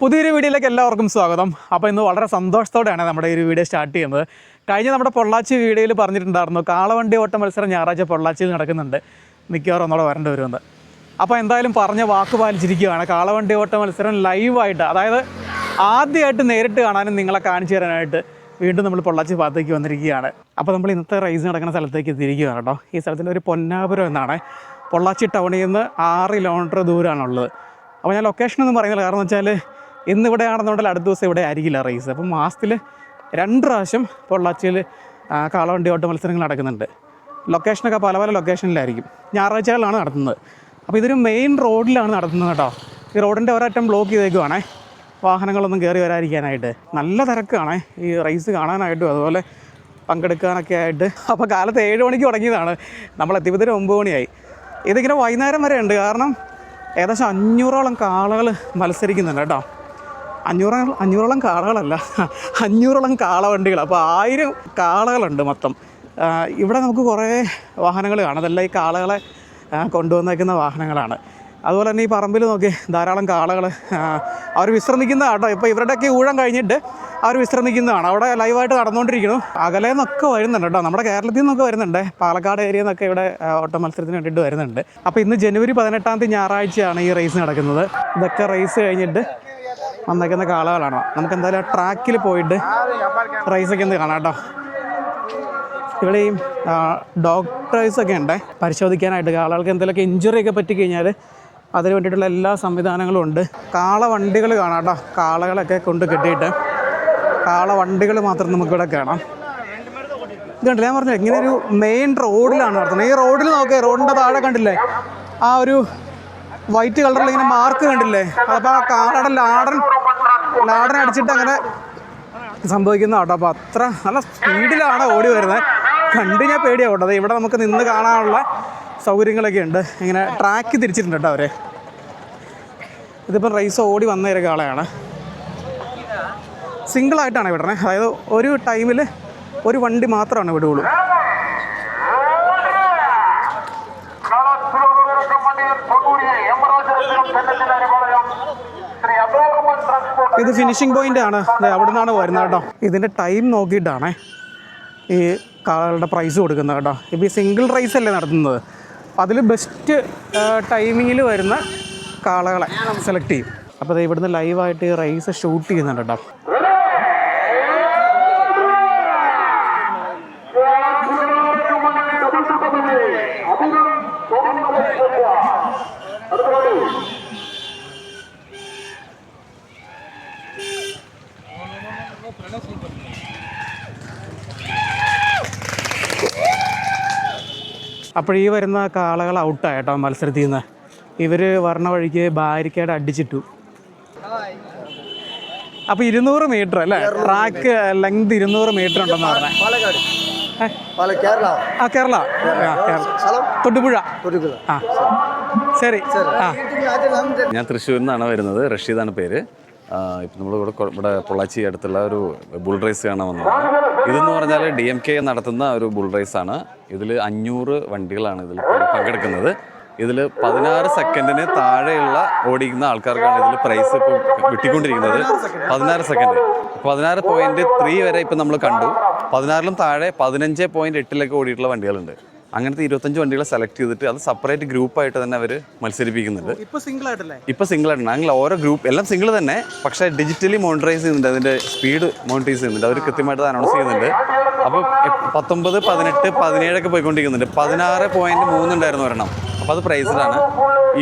പുതിയൊരു വീഡിയോയിലേക്ക് എല്ലാവർക്കും സ്വാഗതം. അപ്പോൾ ഇന്ന് വളരെ സന്തോഷത്തോടെയാണ് നമ്മുടെ ഈ ഒരു വീഡിയോ സ്റ്റാർട്ട് ചെയ്യുന്നത്. കഴിഞ്ഞ നമ്മുടെ പൊള്ളാച്ചി വീഡിയോയിൽ പറഞ്ഞിട്ടുണ്ടായിരുന്നു കാളവണ്ടി ഓട്ട മത്സരം ഞായറാഴ്ച പൊള്ളാച്ചിയിൽ നടക്കുന്നുണ്ട്. മിക്കവാറും ഒന്നോടെ വരേണ്ടി വരുമെന്ന്. അപ്പോൾ എന്തായാലും പറഞ്ഞ വാക്ക് പാലിച്ചിരിക്കുകയാണ്. കാളവണ്ടി ഓട്ട മത്സരം ലൈവായിട്ട് അതായത് ആദ്യമായിട്ട് നേരിട്ട് കാണാനും നിങ്ങളെ കാണിച്ചു തരാനായിട്ട് വീണ്ടും നമ്മൾ പൊള്ളാച്ചി ഭാഗത്തേക്ക് വന്നിരിക്കുകയാണ്. അപ്പോൾ നമ്മൾ ഇന്നത്തെ റൈസ് നടക്കുന്ന സ്ഥലത്തേക്ക് എത്തിയിരിക്കുകയാണ് കേട്ടോ. ഈ സ്ഥലത്തിന്റെ ഒരു പൊന്നാപുരം എന്നാണ് പൊള്ളാച്ചി ടൗണിൽ നിന്ന് ആറ് കിലോമീറ്റർ ദൂരമാണുള്ളത് അപ്പോൾ ഞാൻ ലൊക്കേഷൻ ഒന്നും പറയുന്നില്ല. കാരണം വെച്ചാൽ ഇന്ന് ഇവിടെ ആണെന്നുണ്ടെങ്കിൽ അടുത്ത ദിവസം ഇവിടെ ആയിരിക്കില്ല റൈസ് അപ്പം മാസത്തിൽ രണ്ട് പ്രാവശ്യം പൊള്ളാച്ചിയിൽ കാളവണ്ടി ഓട്ട മത്സരങ്ങൾ നടക്കുന്നുണ്ട്. ലൊക്കേഷനൊക്കെ പല പല ലൊക്കേഷനിലായിരിക്കും ഞായറാഴ്ചകളിലാണ് നടത്തുന്നത്. അപ്പോൾ ഇതൊരു മെയിൻ റോഡിലാണ് നടത്തുന്നത് കേട്ടോ. ഈ റോഡിന്റെ ഒരറ്റം ബ്ലോക്ക് ചെയ്തേക്കുവാണേ. വാഹനങ്ങളൊന്നും കയറി വരാതിരിക്കാനായിട്ട്. നല്ല തിരക്കാണേ. ഈ റേസ് കാണാനായിട്ടും അതുപോലെ പങ്കെടുക്കാനൊക്കെ ആയിട്ട്. അപ്പോൾ കാലത്ത് ഏഴ് മണിക്ക് തുടങ്ങിയതാണ്. നമ്മൾ എത്തിയപ്പോഴത്തേന് ഒമ്പത് മണിയായി. ഇതിങ്ങനെ വൈകുന്നേരം വരെ ഉണ്ട് കാരണം ഏകദേശം അഞ്ഞൂറോളം കാളകൾ മത്സരിക്കുന്നുണ്ട് കേട്ടോ. അഞ്ഞൂറോളം അഞ്ഞൂറോളം കാളകളല്ല. അഞ്ഞൂറോളം കാളവണ്ടികൾ. അപ്പോൾ ആയിരം കാളകളുണ്ട് മൊത്തം. ഇവിടെ നമുക്ക് കുറേ വാഹനങ്ങൾ കാണാം. അതെല്ലാം ഈ കാളകളെ കൊണ്ടുവന്നേക്കുന്ന വാഹനങ്ങളാണ്. അതുപോലെ തന്നെ ഈ പറമ്പിൽ നോക്കി ധാരാളം കാളകൾ അവർ വിശ്രമിക്കുന്ന കേട്ടോ ഇപ്പോൾ ഇവരുടെയൊക്കെ ഊഴം കഴിഞ്ഞിട്ട് അവർ വിശ്രമിക്കുന്നതാണ്. അവിടെ ലൈവായിട്ട് നടന്നുകൊണ്ടിരിക്കുന്നു. അകലെ നിന്നൊക്കെ വരുന്നുണ്ട് കേട്ടോ. നമ്മുടെ കേരളത്തിൽ നിന്നൊക്കെ വരുന്നുണ്ട്. പാലക്കാട് ഏരിയയിൽ നിന്നൊക്കെ ഇവിടെ ഓട്ട മത്സരത്തിന് വേണ്ടിയിട്ട് വരുന്നുണ്ട്. അപ്പോൾ ഇന്ന് ജനുവരി പതിനെട്ടാം തീയതി ഞായറാഴ്ചയാണ് ഈ റേസ് നടക്കുന്നത്. ഇതൊക്കെ റേസ് കഴിഞ്ഞിട്ട് വന്നേക്കുന്ന കാളകളാണ്. നമുക്ക് എന്തായാലും ട്രാക്കിൽ പോയിട്ട് റൈസൊക്കെ ഒന്ന് കാണാം കേട്ടോ. ഇവിടെ ഈ ഡോക്ടേഴ്സൊക്കെ ഉണ്ട്. പരിശോധിക്കാനായിട്ട് കാളകൾക്ക് എന്തെങ്കിലുമൊക്കെ ഇഞ്ചുറി ഒക്കെ പറ്റി കഴിഞ്ഞാൽ അതിന് വേണ്ടിയിട്ടുള്ള എല്ലാ സംവിധാനങ്ങളും ഉണ്ട്. കാള വണ്ടികൾ കാണാം കേട്ടോ. കാളകളൊക്കെ കൊണ്ട് കെട്ടിയിട്ട്. കാള വണ്ടികൾ മാത്രം നമുക്കിവിടെ കാണാം. ഇത് കണ്ടില്ല? ഞാൻ പറഞ്ഞു ഇങ്ങനെ ഒരു മെയിൻ റോഡിലാണ് നടത്തുന്നത്. ഈ റോഡിൽ നോക്കേ റോഡിന്റെ താഴെ കണ്ടില്ലേ? ആ ഒരു വൈറ്റ് കളറിൽ ഇങ്ങനെ മാർക്ക് കണ്ടില്ലേ? അപ്പോൾ ആ കാടൻ ലാടൻ ലാടൻ അടിച്ചിട്ട് അങ്ങനെ സംഭവിക്കുന്ന കേട്ടോ. അപ്പോൾ അത്ര നല്ല സ്പീഡിലാണ് ഓടി വരുന്നത്. കണ്ട് ഞാൻ പേടിയാ കേട്ടോ. ഇവിടെ നമുക്ക് നിന്ന് കാണാനുള്ള സൗകര്യങ്ങളൊക്കെ ഉണ്ട്. ഇങ്ങനെ ട്രാക്ക് തിരിച്ചിട്ടുണ്ട് കേട്ടോ അവരെ. ഇതിപ്പം റേസ് ഓടി വന്ന ഒരു കാളയാണ്. സിംഗിളായിട്ടാണ് വിടണേ അതായത് ഒരു ടൈമിൽ ഒരു വണ്ടി മാത്രമാണ് വിടുകയുള്ളൂ. ഇത് ഫിനിഷിംഗ് പോയിന്റ് ആണ്. അവിടെ നിന്നാണ് വരുന്നത് കേട്ടോ. ഇതിന്റെ ടൈം നോക്കിയിട്ടാണ് ഈ കാളകളുടെ പ്രൈസ് കൊടുക്കുന്നത് കേട്ടോ. ഇപ്പോൾ ഈ സിംഗിൾ റൈസ് അല്ലേ നടത്തുന്നത്? അതിൽ ബെസ്റ്റ് ടൈമിങ്ങിൽ വരുന്ന കാളകളെ സെലക്ട് ചെയ്യും. അപ്പോൾ ഇവിടുന്ന് ലൈവായിട്ട് റേസ് ഷൂട്ട് ചെയ്യുന്നുണ്ട് കേട്ടോ. അപ്പോൾ ഈ വരുന്ന കാളകൾ ഔട്ടായിട്ടോ മത്സരത്തിൽ നിന്ന് ഇവർ വരണ വഴിക്ക് ബാരിക്കേഡ് അടിച്ചിട്ടു. അപ്പോൾ ഇരുന്നൂറ് മീറ്റർ അല്ലേ? ട്രാക്ക് ലെങ്ത് ഇരുന്നൂറ് മീറ്റർ ഉണ്ടെന്ന് പറഞ്ഞേ? കേരള. ആ കേരള. ആ, കേരള. സ്ഥലം? തൊടുപുഴ തൊടുപുഴ ആ. ശരി. ആ. ഞാൻ തൃശ്ശൂരിൽ നിന്നാണ് വരുന്നത്. റഷീദാണ് പേര്. ഇപ്പം നമ്മൾ ഇവിടെ ഇവിടെ പൊള്ളാച്ചി അടുത്തുള്ള ഒരു ബുൾ റേസ് കാണാൻ വന്നത് ഇതെന്ന് പറഞ്ഞാൽ ഡി എം കെ നടത്തുന്ന ഒരു ബുൾ റേസ് ആണ് ഇതിൽ അഞ്ഞൂറ് വണ്ടികളാണ് ഇതിൽ പങ്കെടുക്കുന്നത്. ഇതിൽ പതിനാറ് സെക്കൻഡിന് താഴെയുള്ള ഓടിക്കുന്ന ആൾക്കാർക്കാണ് ഇതിൽ പ്രൈസ് ഇപ്പോൾ കിട്ടിക്കൊണ്ടിരിക്കുന്നത്. പതിനാറ് സെക്കൻഡ്. പതിനാറ് പോയിന്റ് ത്രീ വരെ ഇപ്പം നമ്മൾ കണ്ടു. പതിനാറിലും താഴെ പതിനഞ്ച് പോയിന്റ് എട്ടിലൊക്കെ ഓടിയിട്ടുള്ള വണ്ടികളുണ്ട്. അങ്ങനത്തെ ഇരുപത്തഞ്ച് വണ്ടികളെ സെലക്ട് ചെയ്തിട്ട് അത് സെപ്പറേറ്റ് ഗ്രൂപ്പായിട്ട് തന്നെ അവർ മത്സരിപ്പിക്കുന്നുണ്ട്. ഇപ്പോൾ സിംഗിൾ ആയിട്ടല്ലേ? ഇപ്പോൾ സിംഗിൾ ആയിട്ടാണ് അങ്ങനെ ഓരോ ഗ്രൂപ്പ് എല്ലാം സിംഗിൾ തന്നെ. പക്ഷേ ഡിജിറ്റലി മോണിറ്ററൈസ് ചെയ്യുന്നുണ്ട്. അതിന്റെ സ്പീഡ് മോണിറ്റൈസ് ചെയ്യുന്നുണ്ട്. അവർ കൃത്യമായിട്ട് അനൗൺസ് ചെയ്യുന്നുണ്ട്. അപ്പോൾ പത്തൊമ്പത് പതിനെട്ട് പതിനേഴൊക്കെ പോയിക്കൊണ്ടിരിക്കുന്നുണ്ട്. പതിനാറ് പോയിന്റ് മൂന്നുണ്ടായിരുന്നു ഒരെണ്ണം. അപ്പോൾ അത് പ്രൈസ്ഡാണ്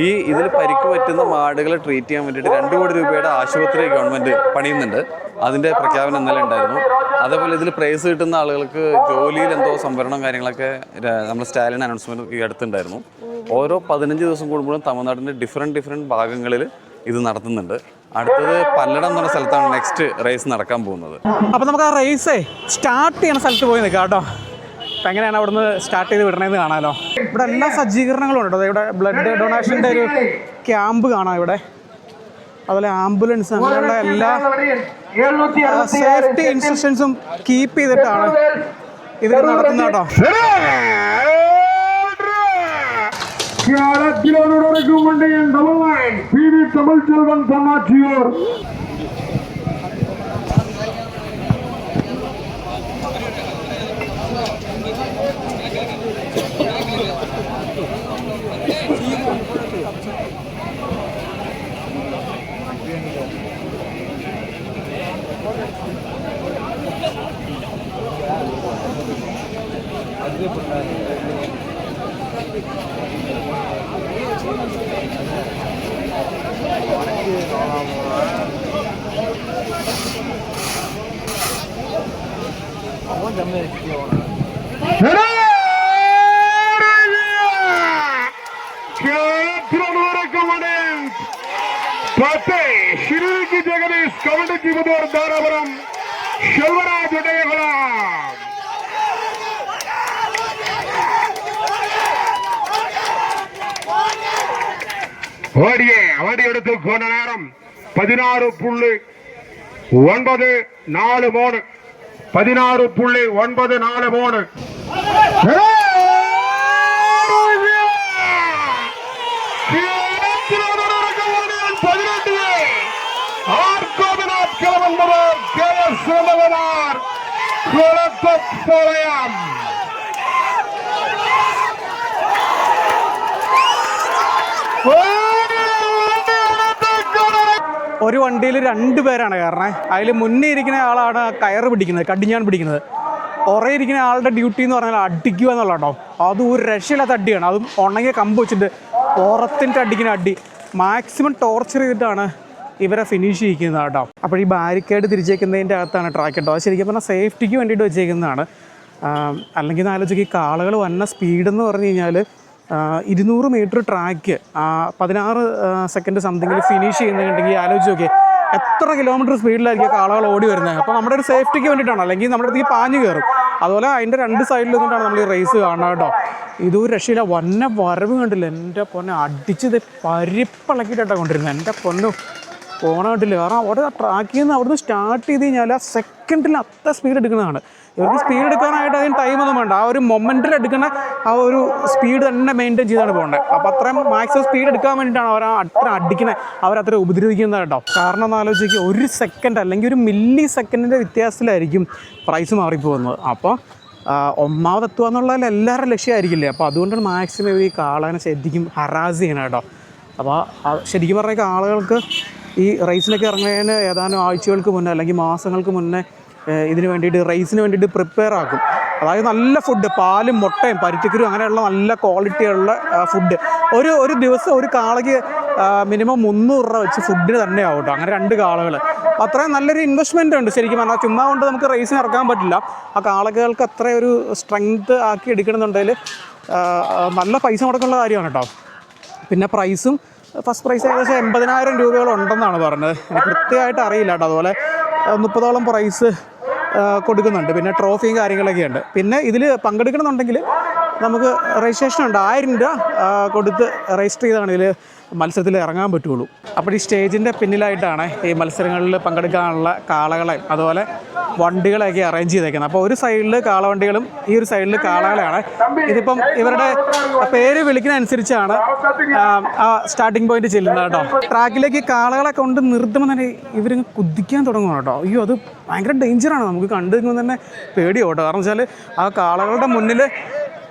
ഈ ഇതിൽ പരിക്ക് പറ്റുന്ന മാടുകളെ ട്രീറ്റ് ചെയ്യാൻ വേണ്ടിയിട്ട് രണ്ട് കോടി രൂപയുടെ ആശുപത്രി ഗവൺമെന്റ് പണിയുന്നുണ്ട്. അതിന്റെ പ്രഖ്യാപനം ഇന്നലെ ഉണ്ടായിരുന്നു. അതേപോലെ ഇതിൽ പ്രൈസ് കിട്ടുന്ന ആളുകൾക്ക് ജോലിയിൽ എന്തോ സംവരണം കാര്യങ്ങളൊക്കെ നമ്മൾ സ്റ്റാലിൻ അനൗൺസ്മെന്റ് ഈ അടുത്തുണ്ടായിരുന്നു. ഓരോ പതിനഞ്ച് ദിവസം കൂടുമ്പോഴും തമിഴ്നാടിന്റെ ഡിഫറെന്റ് ഡിഫറെന്റ് ഭാഗങ്ങളിൽ ഇത് നടത്തുന്നുണ്ട്. അടുത്തത് പല്ലടം എന്ന് പറഞ്ഞ സ്ഥലത്താണ് നെക്സ്റ്റ് റേസ് നടക്കാൻ പോകുന്നത്. അപ്പോൾ നമുക്ക് ആ റേസേ സ്റ്റാർട്ട് ചെയ്യണ സ്ഥലത്ത് പോയി നിൽക്കാം കേട്ടോ. എങ്ങനെയാണ് അവിടുന്ന് സ്റ്റാർട്ട് ചെയ്ത് വിടണേന്ന് കാണാമല്ലോ ഇവിടെ എല്ലാ സജ്ജീകരണങ്ങളും ഉണ്ട്. ഇവിടെ ബ്ലഡ് ഡൊണേഷന്റെ ഒരു ക്യാമ്പ് കാണാം ഇവിടെ. അതുപോലെ ആംബുലൻസ് അങ്ങനെയുള്ള എല്ലാ സേഫ്റ്റി ഇൻസ്ട്രക്ഷൻസും കീപ്പ് ചെയ്തിട്ടാണ് ഇത് നടത്തുന്നത് കേട്ടോ കേരളത്തിലോട് നടക്കുമുണ്ട് double P V Tamil Selvan തമാച്ചിയൂർ Comedy Jagadish, Comedy Jagadish. ഓടിയെ വടിയെടുത്ത് കൊണ്ട നേരം പതിനാറ് പുള്ളി ഒൻപത് നാല് മൂന്ന് പതിനാറ് പുള്ളി ഒൻപത് നാല് മൂന്ന് പതിനെട്ട് ആർക്കോവിനാഥ് കിളവന്നത് കെ എസ് ശ്രീധരനാർ കുളത്തപ്പളയം ഒരു വണ്ടിയിൽ രണ്ട് പേരാണ് കാരണം അതിൽ മുന്നേ ഇരിക്കുന്ന ആളാണ് കയറ് പിടിക്കുന്നത് കടിഞ്ഞാൻ പിടിക്കുന്നത്. പുറകെ ഇരിക്കുന്ന ആളുടെ ഡ്യൂട്ടി എന്ന് പറഞ്ഞാൽ അടിക്കുക എന്നുള്ള കേട്ടോ അത് ഒരു രക്ഷയില്ലാത്ത അടിയാണ്. അതും ഉണങ്ങിയ കമ്പ് വെച്ചിട്ട് പുറത്തിന്റെ അടിക്കുന്ന അടി. മാക്സിമം ടോർച്ചർ ചെയ്തിട്ടാണ് ഇവരെ ഫിനിഷ് ചെയ്യിക്കുന്നത് കേട്ടോ അപ്പോൾ ഈ ബാരിക്കേഡ് തിരിച്ചേക്കുന്നതിന്റെ അകത്താണ് ട്രാക്ക് കേട്ടോ അത് ശരിക്കും പറഞ്ഞാൽ സേഫ്റ്റിക്ക് വേണ്ടിയിട്ട് വെച്ചേക്കുന്നതാണ്. അല്ലെങ്കിൽ ആലോചിക്കുക ഈ കാളുകൾ വന്ന സ്പീഡെന്ന് പറഞ്ഞു കഴിഞ്ഞാൽ ഇരുന്നൂറ് മീറ്റർ ട്രാക്ക് പതിനാറ് സെക്കൻഡ് സംതിങ്ങിൽ ഫിനിഷ് ചെയ്യുന്നുണ്ടെങ്കിൽ ആലോചിച്ച് നോക്കിയേ എത്ര കിലോമീറ്റർ സ്പീഡിലായിരിക്കും ആളുകൾ ഓടി വരുന്നത്? അപ്പോൾ നമ്മുടെ ഒരു സേഫ്റ്റിക്ക് വേണ്ടിയിട്ടാണ്. അല്ലെങ്കിൽ നമ്മുടെ അടുത്തേക്ക് പാഞ്ഞു കയറും അതുപോലെ അതിന്റെ രണ്ട് സൈഡിൽ നമ്മൾ ഈ റേസ് കാണുന്നത് കേട്ടോ. ഇതൊരു രക്ഷയില്ല. വന്ന വരവ് കണ്ടില്ല? എന്റെ പൊന്നെ അടിച്ചത് പരിപ്പിളക്കിയിട്ടാണ് കൊണ്ടിരുന്നത്. എന്റെ പൊന്നു പോണ കണ്ടില്ല? കാരണം അവിടെ ട്രാക്കിൽ നിന്ന് അവിടുന്ന് സ്റ്റാർട്ട് ചെയ്ത് കഴിഞ്ഞാൽ ആ സെക്കൻഡിൽ അത്ര സ്പീഡ് എടുക്കുന്നതാണ്. ഇവർക്ക് സ്പീഡ് എടുക്കാനായിട്ട് അതിന് ടൈമൊന്നും വേണ്ട. ആ ഒരു മൊമെന്റിൽ എടുക്കുന്ന ആ ഒരു സ്പീഡ് തന്നെ മെയിന്റെയിൻ ചെയ്താണ് പോകേണ്ടത് അപ്പോൾ അത്രയും മാക്സിമം സ്പീഡ് എടുക്കാൻ വേണ്ടിയിട്ടാണ് അവർ അത്ര അടിക്കുന്നത് അവരത്ര ഉപദ്രവിക്കുന്നത് കേട്ടോ. കാരണം എന്ന് ആലോചിക്കുക ഒരു സെക്കൻഡ് അല്ലെങ്കിൽ ഒരു മില്ലി സെക്കൻഡിന്റെ വ്യത്യാസത്തിലായിരിക്കും പ്രൈസ് മാറിപ്പോകുന്നത്. അപ്പോൾ ഒന്നാമതെത്തുക എന്നുള്ളതിൽ എല്ലാവരുടെ ലക്ഷ്യമായിരിക്കില്ലേ? അപ്പോൾ അതുകൊണ്ടാണ് മാക്സിമം ഈ കാളനെ ശരിക്കും ഹറാസ് ചെയ്യണം കേട്ടോ. അപ്പോൾ ശരിക്കും പറഞ്ഞാൽ ആളുകൾക്ക് ഈ റേസിനൊക്കെ ഇറങ്ങുന്നതിന് ഏതാനും ആഴ്ചകൾക്ക് മുന്നേ അല്ലെങ്കിൽ മാസങ്ങൾക്ക് മുന്നേ ഇതിന് വേണ്ടിയിട്ട് റൈസിന് വേണ്ടിയിട്ട് പ്രിപ്പയർ ആക്കും. അതായത് നല്ല ഫുഡ് പാലും മുട്ടയും പരുത്തിക്കരും അങ്ങനെയുള്ള നല്ല ക്വാളിറ്റിയുള്ള ഫുഡ് ഒരു ഒരു ദിവസം ഒരു കാളയ്ക്ക് മിനിമം മുന്നൂറ് രൂപ വെച്ച് ഫുഡിന് തന്നെ ആവും കേട്ടോ അങ്ങനെ രണ്ട് കാളകൾ അപ്പോൾ അത്രയും നല്ലൊരു ഇൻവെസ്റ്റ്മെന്റ് ഉണ്ട് ശരിക്കും പറഞ്ഞാൽ ചുമ്മാ കൊണ്ട് നമുക്ക് റേസിന് ഇറക്കാൻ പറ്റില്ല. ആ കാളകൾക്ക് അത്രയും ഒരു സ്ട്രെങ്ത് ആക്കി എടുക്കണമെന്നുണ്ടെങ്കിൽ നല്ല പൈസ മുടക്കുള്ള കാര്യമാണ് കേട്ടോ പിന്നെ പ്രൈസും ഫസ്റ്റ് പ്രൈസ് ഏകദേശം എൺപതിനായിരം രൂപയോളം ഉണ്ടെന്നാണ് പറഞ്ഞത്. കൃത്യമായിട്ട് അറിയില്ല കേട്ടോ അതുപോലെ മുപ്പതോളം പ്രൈസ് കൊടുക്കുന്നുണ്ട്. പിന്നെ ട്രോഫിയും കാര്യങ്ങളൊക്കെ ഉണ്ട് പിന്നെ ഇതിൽ പങ്കെടുക്കണമെന്നുണ്ടെങ്കിൽ നമുക്ക് രജിസ്ട്രേഷൻ ഉണ്ട്. ആയിരം രൂപ കൊടുത്ത് രജിസ്റ്റർ ചെയ്താണ് ഇതിൽ മത്സരത്തിൽ ഇറങ്ങാൻ പറ്റുള്ളൂ. അപ്പോൾ ഈ സ്റ്റേജിന്റെ പിന്നിലായിട്ടാണ് ഈ മത്സരങ്ങളിൽ പങ്കെടുക്കാനുള്ള കാളകളെ അതുപോലെ വണ്ടികളെയൊക്കെ അറേഞ്ച് ചെയ്തേക്കുന്നത്. അപ്പോൾ ഒരു സൈഡിൽ കാളവണ്ടികളും ഈ ഒരു സൈഡിൽ കാളകളെയാണ്. ഇതിപ്പം ഇവരുടെ പേര് വിളിക്കുന്നതനുസരിച്ചാണ് ആ, സ്റ്റാർട്ടിംഗ് പോയിന്റ് ചെല്ലുന്നത് കേട്ടോ. ട്രാക്കിലേക്ക് കാളകളെ കൊണ്ട് നിർത്തുമ്പോൾ തന്നെ ഇവരിങ്ങ് കുതിക്കാൻ തുടങ്ങും കേട്ടോ. അയ്യോ അത് ഭയങ്കര ഡേഞ്ചറാണ് നമുക്ക് കണ്ടു തന്നെ പേടിയോട്ടോ കാരണം വെച്ചാൽ ആ കാളകളുടെ മുന്നിൽ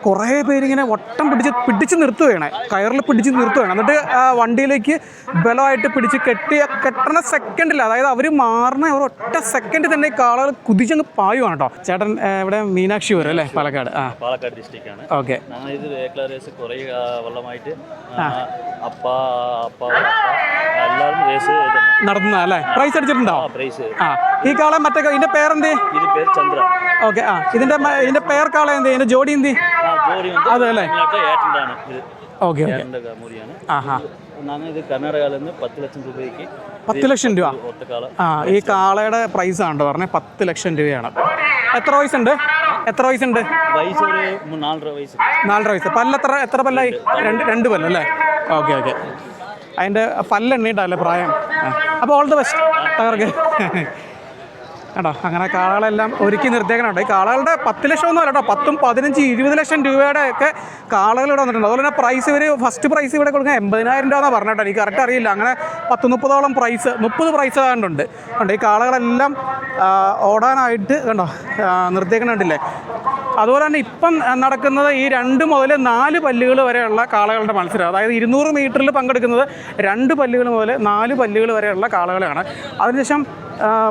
കുറേ പേരിങ്ങനെ വട്ടം പിടിച്ച് പിടിച്ച് നിർത്തുകയാണ്. കയറിൽ പിടിച്ച് നിർത്തുകയാണ്. എന്നിട്ട് ആ വണ്ടിയിലേക്ക് ബലമായിട്ട് പിടിച്ച് കെട്ടി കെട്ടണ സെക്കൻഡിൽ അതായത് അവർ മാറുന്ന ഒരു ഒറ്റ സെക്കൻഡ് തന്നെ കാളുകൾ കുതിച്ചങ്ങ് പായുവാണ് കേട്ടോ. ചേട്ടൻ ഇവിടെ മീനാക്ഷി വരും അല്ലേ? പാലക്കാട്. ആ. പാലക്കാട് ഡിസ്ട്രിക്റ്റാണ് ഓക്കെ. ഞങ്ങൾ ഇത് റേസ് കുറേ അപ്പ അപ്പ എല്ലാവരും റേസ് നടത്തുന്ന അല്ലേ? പ്രൈസ് അടിച്ചിട്ടുണ്ടോ? ആ പ്രൈസ് ആ. ഈ കാളെ മറ്റേ ഇതിന്റെ പേരെന്ത്? ഇത് പേര് ചന്ദ്ര. ഓക്കെ ആ. ഇതിന്റെ ഇതിന്റെ പേർ കാള എന്ത്? ഇതിന്റെ ജോഡി എന്ത്? അതെ അല്ലേ? Okay okay. ഏട്ടന്റെ മൂരിയാണ് ആ ഹാ ഞങ്ങൾ ഇത് കർണാടകയിൽ നിന്ന് പത്ത് ലക്ഷം രൂപയ്ക്ക് പത്ത് ലക്ഷം രൂപ. ആ ഈ കാളയുടെ പ്രൈസ് ആണ് പറഞ്ഞത് പത്ത് ലക്ഷം രൂപയാണ്. എത്ര വയസ്സുണ്ട് എത്ര വയസ്സുണ്ട് നാലര വയസ്സ്. പല്ലെത്ര എത്ര പല്ലായി? രണ്ട്. രണ്ട് പല്ല് അല്ലേ? Okay okay. അതിന്റെ പല്ലെണ്ണീട്ടല്ലേ പ്രായം? അപ്പോൾ ഓൾ ദ ബെസ്റ്റ് തകർക്ക്. കേട്ടോ അങ്ങനെ കാളകളെല്ലാം ഒരുക്കി നിർത്തിയേക്കണുണ്ട്. ഈ കാളകളുടെ പത്ത് ലക്ഷം ഒന്നും അല്ല കേട്ടോ പത്തും പതിനഞ്ച് ഇരുപത് ലക്ഷം രൂപയുടെ ഒക്കെ കാളകൾ ഇവിടെ വന്നിട്ടുണ്ട്. അതുപോലെ തന്നെ പ്രൈസ് ഇവർ ഫസ്റ്റ് പ്രൈസ് ഇവിടെ കൊടുക്കാൻ എൺപതിനായിരം രൂപ എന്നാണ് പറഞ്ഞിട്ടോ എനിക്ക് കറക്റ്റ് അറിയില്ല. അങ്ങനെ പത്ത് മുപ്പതോളം പ്രൈസ് മുപ്പത് പ്രൈസ് ആയതുകൊണ്ട് കണ്ടോ ഈ കാളകളെല്ലാം ഓടാനായിട്ട് കണ്ടോ നിർത്തിയേക്കണുണ്ടല്ലേ? അതുപോലെ തന്നെ ഇപ്പം നടക്കുന്നത് ഈ രണ്ട് മുതൽ നാല് പല്ലുകൾ വരെയുള്ള കാളകളുടെ മത്സരം. അതായത് ഇരുന്നൂറ് മീറ്ററിൽ പങ്കെടുക്കുന്നത് രണ്ട് പല്ലുകൾ മുതൽ നാല് പല്ലുകൾ വരെയുള്ള കാളകളാണ്. അതിനുശേഷം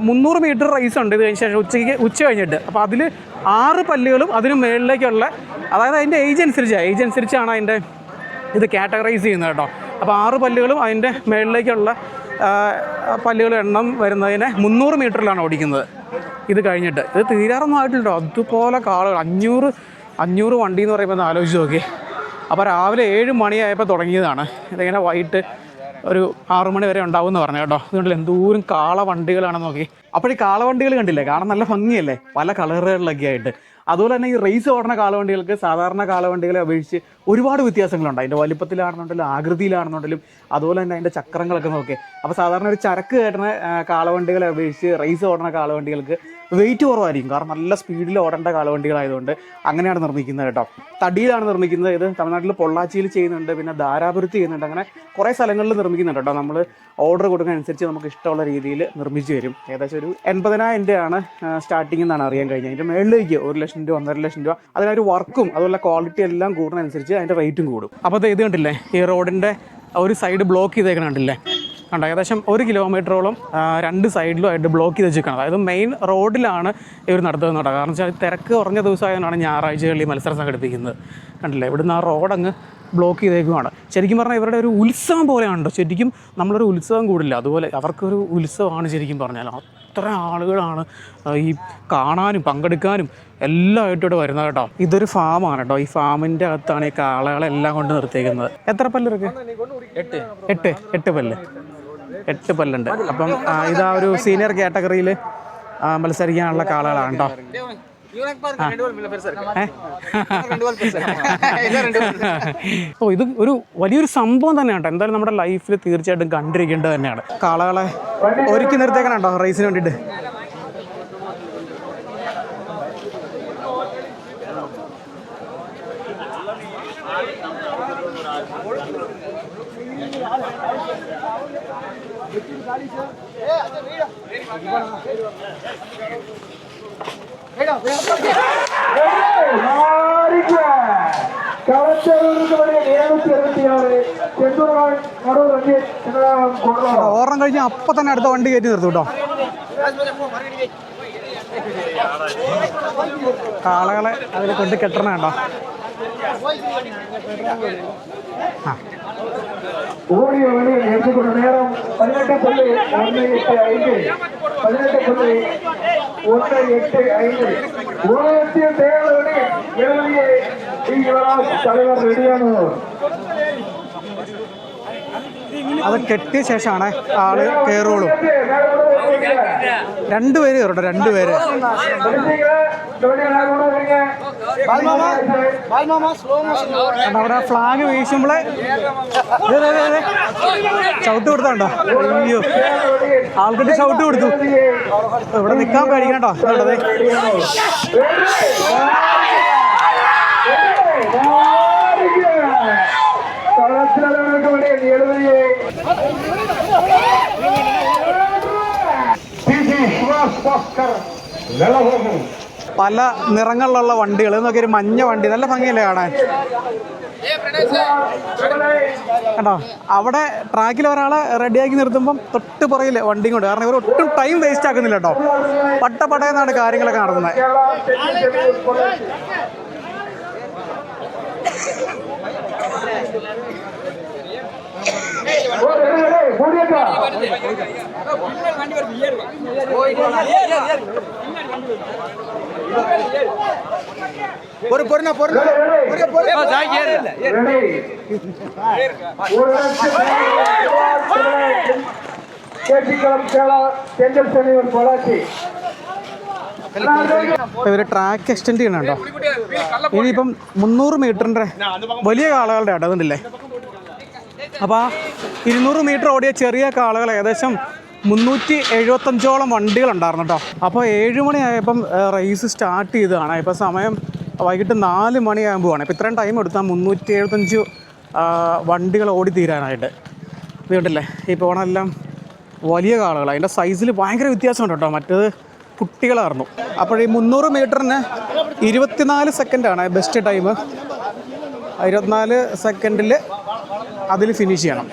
മുന്നൂറ് മീറ്റർ റേസ് ഉണ്ട്. ഇത് കഴിഞ്ഞ ശേഷം ഉച്ചയ്ക്ക് ഉച്ച കഴിഞ്ഞിട്ട്. അപ്പോൾ അതിൽ ആറ് പല്ലുകളും അതിന് മേളിലേക്കുള്ള അതായത് അതിന്റെ ഏജ് അനുസരിച്ചാണ് ഏജ് അനുസരിച്ചാണ് അതിന്റെ ഇത് കാറ്റഗറൈസ് ചെയ്യുന്നത് കേട്ടോ. അപ്പോൾ ആറ് പല്ലുകളും അതിന്റെ മേളിലേക്കുള്ള പല്ലുകൾ എണ്ണം വരുന്നതിനെ മുന്നൂറ് മീറ്ററിലാണ് ഓടിക്കുന്നത്. ഇത് കഴിഞ്ഞിട്ട്. ഇത് തീരാറൊന്നും ആയിട്ടില്ലോ അതുപോലെ കാളുകൾ. അഞ്ഞൂറ് അഞ്ഞൂറ് വണ്ടി എന്ന് പറയുമ്പോൾ ഒന്ന് ആലോചിച്ച് നോക്കി അപ്പോൾ രാവിലെ ഏഴ് മണിയായപ്പോൾ തുടങ്ങിയതാണ്. ഇതിങ്ങനെ വൈകിട്ട് ഒരു ആറു മണി വരെ ഉണ്ടാവും എന്ന് പറഞ്ഞു കേട്ടോ. അതുകൊണ്ട് എന്തോരം കാള വണ്ടികളാണെന്ന് നോക്കി. അപ്പോൾ ഈ കാള വണ്ടികൾ കണ്ടില്ലേ? കാണാൻ നല്ല ഭംഗിയല്ലേ? പല കളറുകളിലൊക്കെ ആയിട്ട്. അതുപോലെ തന്നെ ഈ റേസ് ഓടുന്ന കാളവണ്ടികൾക്ക് സാധാരണ കാളവണ്ടികളെ അപേക്ഷിച്ച് ഒരുപാട് വ്യത്യാസങ്ങളുണ്ട്. അതിന്റെ വലിപ്പത്തിലാണെന്നുണ്ടെങ്കിലും ആകൃതിയിലാണെന്നുണ്ടെങ്കിലും അതുപോലെ തന്നെ അതിന്റെ ചക്രങ്ങളൊക്കെ നോക്കി. അപ്പോൾ സാധാരണ ഒരു ചരക്ക് കയറ്റുന്ന കാളവണ്ടികളെ അപേക്ഷിച്ച് റേസ് ഓടുന്ന കാളവണ്ടികൾക്ക് വെയിറ്റ് കുറവായിരിക്കും. കാരണം നല്ല സ്പീഡിൽ ഓടേണ്ട കാലവണ്ടികളായതുകൊണ്ട് അങ്ങനെയാണ് നിർമ്മിക്കുന്നത് കേട്ടോ. തടിയിലാണ് നിർമ്മിക്കുന്നത്. ഇത് തമിഴ്നാട്ടിൽ പൊള്ളാച്ചിയിൽ ചെയ്യുന്നുണ്ട്. പിന്നെ ധാരാപുരത്ത് ചെയ്യുന്നുണ്ട്. അങ്ങനെ കുറേ സ്ഥലങ്ങളിൽ നിർമ്മിക്കുന്നുണ്ട് കേട്ടോ. നമ്മൾ ഓർഡർ കൊടുക്കുന്ന അനുസരിച്ച് നമുക്ക് ഇഷ്ടമുള്ള രീതിയിൽ നിർമ്മിച്ചു തരും. ഏകദേശം ഒരു എൺപതിനായിരം രൂപയാണ് സ്റ്റാർട്ടിംഗ് എന്നാണ് അറിയാൻ കഴിഞ്ഞത്. അതിന്റെ മേളിലേക്ക് ഒരു ലക്ഷം രൂപ ഒന്നര ലക്ഷം രൂപ അതിനൊരു വർക്കും അതുപോലെ ക്വാളിറ്റി എല്ലാം കൂടുന്നതനുസരിച്ച് അതിന്റെ റേറ്റും കൂടും. അപ്പോൾ ഇത് കണ്ടില്ലേ? ഈ റോഡിന്റെ ഒരു സൈഡ് ബ്ലോക്ക് ചെയ്തേക്കണ കണ്ടില്ലേ? കണ്ടോ? ഏകദേശം ഒരു കിലോമീറ്ററോളം രണ്ട് സൈഡിലും ആയിട്ട് ബ്ലോക്ക് ചെയ്ത് വെച്ചിരിക്കണം അതായത് മെയിൻ റോഡിലാണ് ഇവർ നടത്തുന്നത് കേട്ടോ. കാരണം വെച്ചാൽ തിരക്ക് കുറഞ്ഞ ദിവസമായതുകൊണ്ടാണ് ഞായറാഴ്ചകളിൽ മത്സരം സംഘടിപ്പിക്കുന്നത്. കണ്ടില്ലേ? ഇവിടുന്ന് ആ റോഡങ്ങ് ബ്ലോക്ക് ചെയ്തേക്കുവാണ്. ശരിക്കും പറഞ്ഞാൽ ഇവരുടെ ഒരു ഉത്സവം പോലെയാണ് ശരിക്കും നമ്മളൊരു ഉത്സവം കൂടില്ല. അതുപോലെ അവർക്കൊരു ഉത്സവമാണ് ശരിക്കും പറഞ്ഞാൽ. അത്ര ആളുകളാണ് ഈ കാണാനും പങ്കെടുക്കാനും എല്ലായിട്ടും ഇവിടെ വരുന്നത് കേട്ടോ. ഇതൊരു ഫാമാണ് കേട്ടോ. ഈ ഫാമിന്റെ അകത്താണ് ഈ കാളകളെല്ലാം കൊണ്ട് നിർത്തിയേക്കുന്നത്. എത്ര പല്ലിറക്ക് എട്ട് എട്ട്. എട്ട് പല്ല്. എട്ട് പല്ലുണ്ട്. അപ്പം ഇതാ ഒരു സീനിയർ കാറ്റഗറിയിൽ മത്സരിക്കാനുള്ള കാളകളാണ് കേട്ടോ? ഓ ഇത് ഒരു വലിയൊരു സംഭവം തന്നെയാണ് കേട്ടോ എന്തായാലും നമ്മുടെ ലൈഫിൽ തീർച്ചയായിട്ടും കണ്ടിരിക്കേണ്ടത് തന്നെയാണ്. കാളകളെ ഒരുക്കി നിർത്തേക്കണം കേട്ടോ റേസിന് വേണ്ടിയിട്ട് ഓർണം കഴിഞ്ഞാൽ അപ്പം തന്നെ അടുത്ത വണ്ടി കയറ്റി നിർത്തും കേട്ടോ കാളകളെ അതിൽ കൊണ്ട് കെട്ടണ കണ്ടോ ആ ஓடிய வழியில் எடுத்துக்கொண்ட நேரம் பதினெட்டு புள்ளி ஒன்று எட்டு ஐந்து பதினெட்டு புள்ளி ஒன்று எட்டு ஐந்து உலகத்திய தேவையை எழுதிய யுவராஜ் தலைவர் ரெடியானவர் അത് കെട്ടിയ ശേഷമാണ് ആൾ കയറുള്ളൂ രണ്ടുപേര് കയറട്ടെ രണ്ടുപേര് അവിടെ ഫ്ലാഗ് വീശുമ്പോളെ ചവിട്ട് കൊടുത്തോണ്ടോ അയ്യോ. ആൾക്കിട്ട് ചവിട്ട് കൊടുത്തു. ഇവിടെ നിൽക്കാൻ പേടിക്കണ്ടോ ഇവിടെ പല നിറങ്ങളിലുള്ള വണ്ടികൾ നോക്കി ഒരു മഞ്ഞ വണ്ടി നല്ല ഭംഗിയല്ലേ കാണാൻ? കേട്ടോ അവിടെ ട്രാക്കിൽ ഒരാളെ റെഡിയാക്കി നിർത്തുമ്പം തൊട്ട് പുറകിൽ വണ്ടി കൊണ്ട് കാരണം ഇവർ ഒട്ടും ടൈം വേസ്റ്റ് ആക്കുന്നില്ല കേട്ടോ. പട്ടപ്പടയെന്നാണ് കാര്യങ്ങളൊക്കെ നടന്നത് ஒரு பொருணா பொருள். கேட்டிக்குளம் சேலா செஞ்சல் செல்வன் பொள்ளாச்சி. ഇവർ ട്രാക്ക് എക്സ്റ്റെൻഡ് ചെയ്യണുണ്ടോ? ഇനിയിപ്പം മുന്നൂറ് മീറ്ററിന്റെ വലിയ കാളകളുടെ ഇടതുണ്ടല്ലേ അപ്പോൾ ആ ഇരുന്നൂറ് മീറ്റർ ഓടിയ ചെറിയ കാളകൾ ഏകദേശം മുന്നൂറ്റി എഴുപത്തഞ്ചോളം വണ്ടികളുണ്ടായിരുന്നു കേട്ടോ അപ്പോൾ ഏഴ് മണിയായപ്പം റേസ് സ്റ്റാർട്ട് ചെയ്തതാണ്. ഇപ്പോൾ സമയം വൈകിട്ട് നാല് മണിയാകുമ്പോഴാണ് ഇപ്പോൾ ഇത്രയും ടൈം എടുത്താൽ മുന്നൂറ്റി എഴുപത്തഞ്ച് വണ്ടികൾ ഓടി തീരാനായിട്ട്. ഇതുണ്ടല്ലേ ഈ പോണെല്ലാം വലിയ കാളുകൾ അതിന്റെ സൈസിൽ ഭയങ്കര വ്യത്യാസമുണ്ട് കേട്ടോ മറ്റേത് കുട്ടികളായിരുന്നു അപ്പോൾ ഈ മുന്നൂറ് മീറ്ററിന് ഇരുപത്തിനാല് സെക്കൻഡാണ് ബെസ്റ്റ് ടൈം ഇരുപത്തിനാല് സെക്കൻഡിൽ അതിൽ ഫിനിഷ് ചെയ്യണം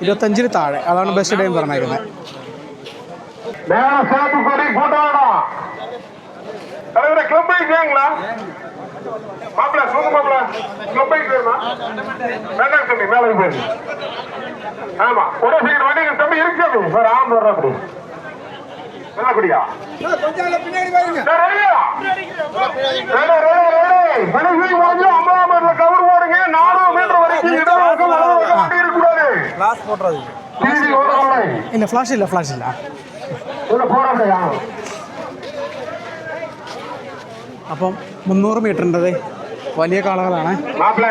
ഇരുപത്തഞ്ചിന് താഴെ അതാണ് ബെസ്റ്റ് ടൈം പറഞ്ഞേക്കുന്നത് மேல சேர்த்து கொடி போட்டாடா தலைவரை கிளப் போயிட்டாங்களா மாப்பிள்ள சொல்லுங்க மாப்பிள்ள கிளப் போயிட்டு வேண்டாம் தம்பி மேல போய் ஆமா ஒரே சீக்கிரம் வண்டி தம்பி இருக்குது சார் ஆம் வர்ற அப்படி நல்லபடியா கவர் போடுங்க நானூறு மீட்டர் வரைக்கும் இடம் பக்கம் வலது பக்கம் வண்டி இருக்கக்கூடாது டிவி ஓடவில்லை ഇല്ല ഫ്ലാഷ് ഇല്ല ഫ്ലാഷ് ഇല്ല உள்ள போறாங்கயா അപ്പം മുന്നൂറ് മീറ്ററിൻ്റെത് വലിയ കാളകളാണ് மாப்பிள்ள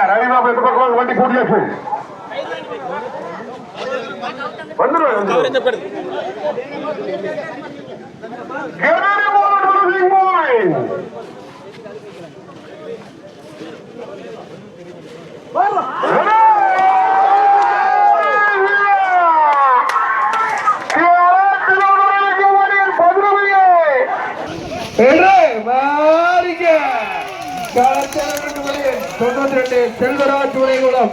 தொண்ணூத்தி ரெண்டு செல்வராஜ் உரைகுளம்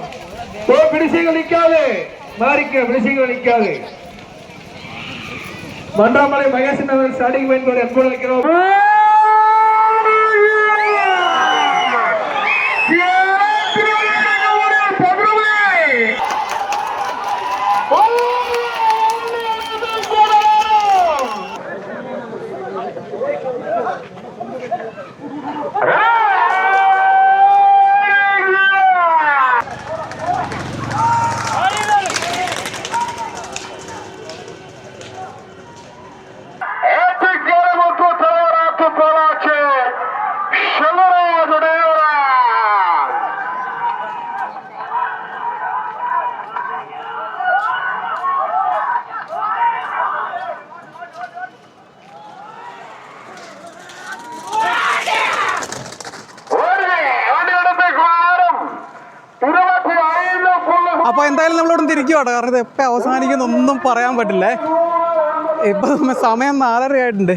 பிடிசிகள் நிற்காது. மாறிக்க பிடிசிகள் நிற்காது. மன்றாமலை மகேசன் அவர்கள் ஸ்டார்டிங் பாயிண்ட் கூட எப்போ நினைக்கிறோம் എന്തായാലും തിരിക്കുവാട്ടോ. കാരണം ഇത് എപ്പോൾ അവസാനിക്കുന്ന ഒന്നും പറയാൻ പറ്റില്ലേ. ഇപ്പം സമയം നാലര ആയിട്ടുണ്ട്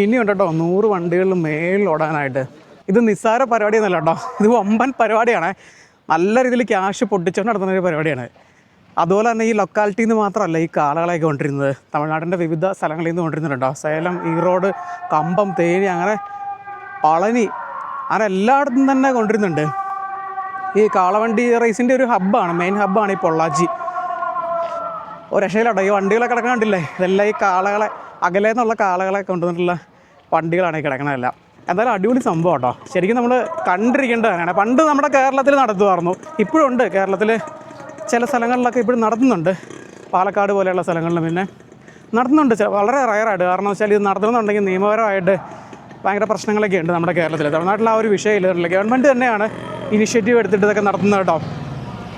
ഇനിയുണ്ട് കേട്ടോ നൂറ് വണ്ടികളിൽ മേളിൽ ഓടാനായിട്ട്. ഇത് നിസ്സാര പരിപാടിയൊന്നുമല്ല കേട്ടോ. ഇത് വമ്പൻ പരിപാടിയാണ്. നല്ല രീതിയിൽ ക്യാഷ് പൊട്ടിച്ചുകൊണ്ട് നടത്തുന്ന ഒരു പരിപാടിയാണ്. അതുപോലെ തന്നെ ഈ ലൊക്കാലിറ്റിയിൽ നിന്ന് മാത്രമല്ല ഈ കാളകളെയൊക്കെ കൊണ്ടിരുന്നത്. തമിഴ്നാടിന്റെ വിവിധ സ്ഥലങ്ങളിൽ നിന്ന് കൊണ്ടിരുന്നുണ്ടോ സേലം ഈറോഡ് കമ്പം തേനി അങ്ങനെ പളനി അങ്ങനെ എല്ലായിടത്തും തന്നെ കൊണ്ടിരുന്നുണ്ട്. ഈ കാളവണ്ടി റേസിന്റെ ഒരു ഹബ്ബാണ് മെയിൻ ഹബ്ബാണ് ഈ പൊള്ളാച്ചി. ഒരു രക്ഷയിലാട്ടോ ഈ വണ്ടികളൊക്കെ കിടക്കണ കണ്ടില്ലേ? ഇതെല്ലാം ഈ കാളകളെ അകലെ നിന്നുള്ള കാളകളെ കൊണ്ടുവന്നിട്ടുള്ള വണ്ടികളാണ് ഈ കിടക്കണതെല്ലാം എന്തായാലും അടിപൊളി സംഭവം കേട്ടോ. ശരിക്കും നമ്മൾ കണ്ടിരിക്കേണ്ടതാണ് പണ്ട് നമ്മുടെ കേരളത്തിൽ നടത്തുമായിരുന്നു. ഇപ്പോഴും ഉണ്ട് കേരളത്തിൽ. ചില സ്ഥലങ്ങളിലൊക്കെ ഇപ്പോഴും നടത്തുന്നുണ്ട്. പാലക്കാട് പോലെയുള്ള സ്ഥലങ്ങളിൽ പിന്നെ നടത്തുന്നുണ്ട്. വളരെ റയറായിട്ട് കാരണം വെച്ചാൽ ഇത് നടത്തണമെന്നുണ്ടെങ്കിൽ നിയമപരമായിട്ട് ഭയങ്കര പ്രശ്നങ്ങളൊക്കെ ഉണ്ട് നമ്മുടെ കേരളത്തിൽ. തമിഴ്നാട്ടിൽ ആ ഒരു വിഷയമില്ല. ഗവൺമെന്റ് തന്നെയാണ് ഇനിഷ്യേറ്റീവ് എടുത്തിട്ട് ഇതൊക്കെ നടത്തുന്നത് കേട്ടോ.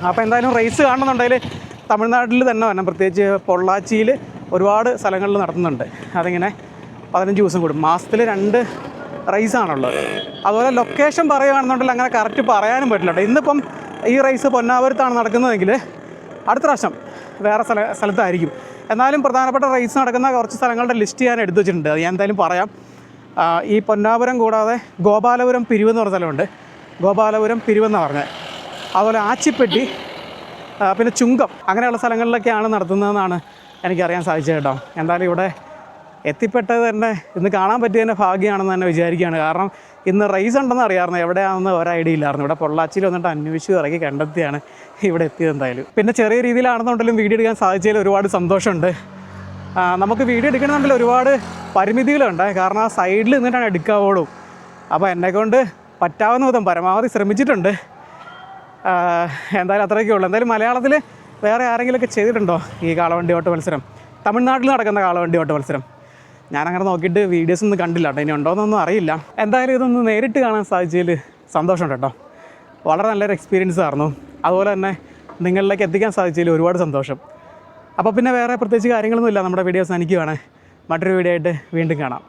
അപ്പോൾ എന്തായാലും റേസ് കാണുന്നുണ്ടെങ്കിൽ തമിഴ്നാട്ടിൽ തന്നെ വരണം. പ്രത്യേകിച്ച് പൊള്ളാച്ചിയിൽ ഒരുപാട് സ്ഥലങ്ങളിൽ നടത്തുന്നുണ്ട്. അതിങ്ങനെ പതിനഞ്ച് ദിവസം കൂടും. മാസത്തിൽ രണ്ട് റേസ് ആണുള്ളത്. അതുപോലെ ലൊക്കേഷൻ പറയുകയാണെന്നുണ്ടെങ്കിൽ അങ്ങനെ കറക്റ്റ് പറയാനും പറ്റില്ല കേട്ടോ. ഇന്നിപ്പം ഈ റേസ് പൊന്നാപുരത്താണ് നടക്കുന്നതെങ്കിൽ അടുത്ത പ്രാവശ്യം വേറെ സ്ഥല സ്ഥലത്തായിരിക്കും. എന്നാലും പ്രധാനപ്പെട്ട റേസ് നടക്കുന്ന കുറച്ച് സ്ഥലങ്ങളുടെ ലിസ്റ്റ് ഞാൻ എടുത്തു വെച്ചിട്ടുണ്ട് അത് ഞാൻ എന്തായാലും പറയാം. ഈ പൊന്നാപുരം കൂടാതെ ഗോപാലപുരം പിരിവെന്ന് പറഞ്ഞ സ്ഥലമുണ്ട്. ഗോപാലപുരം പിരിവെന്നാണ് പറഞ്ഞത് അതുപോലെ ആച്ചിപ്പെട്ടി പിന്നെ ചുങ്കം അങ്ങനെയുള്ള സ്ഥലങ്ങളിലൊക്കെയാണ് നടത്തുന്നതെന്നാണ് എനിക്കറിയാൻ സാധിച്ചത് കേട്ടോ. എന്തായാലും ഇവിടെ എത്തിപ്പെട്ടത് തന്നെ ഇന്ന് കാണാൻ പറ്റിയതിന്റെ ഭാഗ്യമാണെന്ന് തന്നെ വിചാരിക്കുകയാണ്. കാരണം ഇന്ന് റൈസ് ഉണ്ടെന്ന് അറിയാമായിരുന്നു. എവിടെയാണെന്ന് ഒരു ഐഡിയ ഇല്ലായിരുന്നു. ഇവിടെ പൊള്ളാച്ചിയിൽ വന്നിട്ട് അന്വേഷിച്ച് ഇറങ്ങി കണ്ടെത്തിയാണ് ഇവിടെ എത്തിയത് എന്തായാലും. പിന്നെ ചെറിയ രീതിയിലാണെന്നുണ്ടെങ്കിലും വീഡിയോ എടുക്കാൻ സാധിച്ചതിൽ ഒരുപാട് സന്തോഷമുണ്ട്. നമുക്ക് വീഡിയോ എടുക്കണമെങ്കിൽ ഒരുപാട് പരിമിതികളുണ്ട്. കാരണം ആ സൈഡിൽ നിന്നിട്ടാണ് എടുക്കാവുള്ളൂ. അപ്പോൾ എന്നെക്കൊണ്ട് പറ്റാവുന്ന വിധം പരമാവധി ശ്രമിച്ചിട്ടുണ്ട്. എന്തായാലും അത്രയൊക്കെ ഉള്ളൂ. എന്തായാലും മലയാളത്തിൽ വേറെ ആരെങ്കിലുമൊക്കെ ചെയ്തിട്ടുണ്ടോ ഈ കാളവണ്ടി ഓട്ട മത്സരം? തമിഴ്നാട്ടിൽ നടക്കുന്ന കാളവണ്ടി ഓട്ട മത്സരം. ഞാനങ്ങനെ നോക്കിയിട്ട് വീഡിയോസ് ഒന്നും കണ്ടില്ല കേട്ടോ. ഇനി ഉണ്ടോയെന്നൊന്നും അറിയില്ല. എന്തായാലും ഇതൊന്ന് നേരിട്ട് കാണാൻ സാധിച്ചതിൽ സന്തോഷമുണ്ട് കേട്ടോ. വളരെ നല്ലൊരു എക്സ്പീരിയൻസ് ആയിരുന്നു. അതുപോലെ തന്നെ നിങ്ങളിലേക്ക് എത്തിക്കാൻ സാധിച്ചതിൽ ഒരുപാട് സന്തോഷം. അപ്പോൾ പിന്നെ വേറെ പ്രത്യേകിച്ച് കാര്യങ്ങളൊന്നുമില്ല. നമ്മുടെ വീഡിയോസ് എനിക്ക് വേണേ. മറ്റൊരു വീഡിയോ ആയിട്ട് വീണ്ടും കാണാം.